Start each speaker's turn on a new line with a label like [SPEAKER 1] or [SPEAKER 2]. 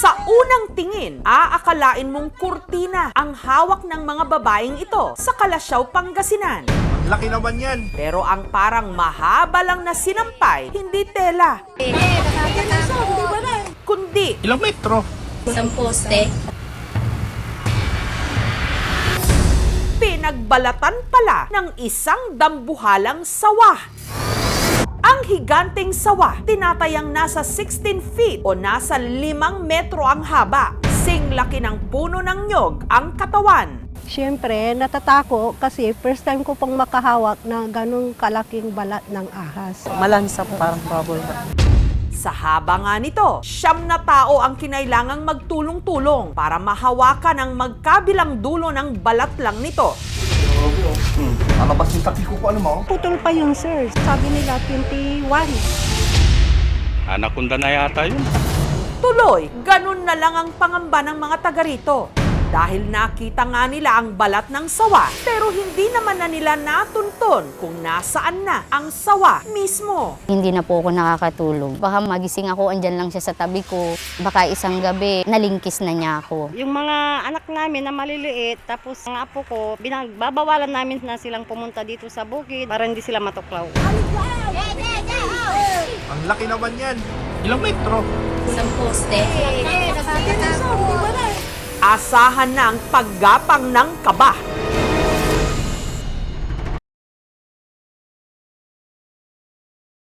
[SPEAKER 1] Sa unang tingin, aakalain mong kurtina ang hawak ng mga babaeng ito sa Kalasyaw, Pangasinan.
[SPEAKER 2] Ang laki naman yan.
[SPEAKER 1] Pero ang parang mahaba lang na sinampay, hindi tela, kundi
[SPEAKER 2] Ilang metro?
[SPEAKER 3] Isang poste.
[SPEAKER 1] pinagbalatan pala ng isang dambuhalang sawa. Ang higanteng sawa, tinatayang nasa 16 feet o nasa 5 metro ang haba. Sing laki ng puno ng nyog ang katawan.
[SPEAKER 4] Siyempre, natatako kasi first time ko pong makahawak na ganong kalaking balat ng ahas.
[SPEAKER 5] Malansa parang bubble wrap.
[SPEAKER 1] Sa haba nga nito, siyam na tao ang kinailangang magtulong-tulong para mahawakan ang magkabilang dulo ng balat lang nito.
[SPEAKER 2] Hmm. Alabas yung taki ko kung ano mo.
[SPEAKER 4] Putol pa yun, sir. Sabi nila 21.
[SPEAKER 6] Anaconda na yata yun.
[SPEAKER 1] Tuloy, ganun na lang ang pangamba ng mga taga rito. Dahil nakita nga nila ang balat ng sawa, pero hindi naman na nila natuntun kung nasaan na ang sawa mismo.
[SPEAKER 3] Hindi na po ako nakakatulog. Baka magising ako, andyan lang siya sa tabi ko. Baka isang gabi, nalingkis na niya ako.
[SPEAKER 7] Yung mga anak namin na maliliit, tapos ang apo ko, binagbabawalan namin na silang pumunta dito sa bukid para hindi sila matuklaw.
[SPEAKER 2] Ang laki naman yan. Ilang metro?
[SPEAKER 3] Isang poste.
[SPEAKER 1] Asahan na ang paggapang ng kaba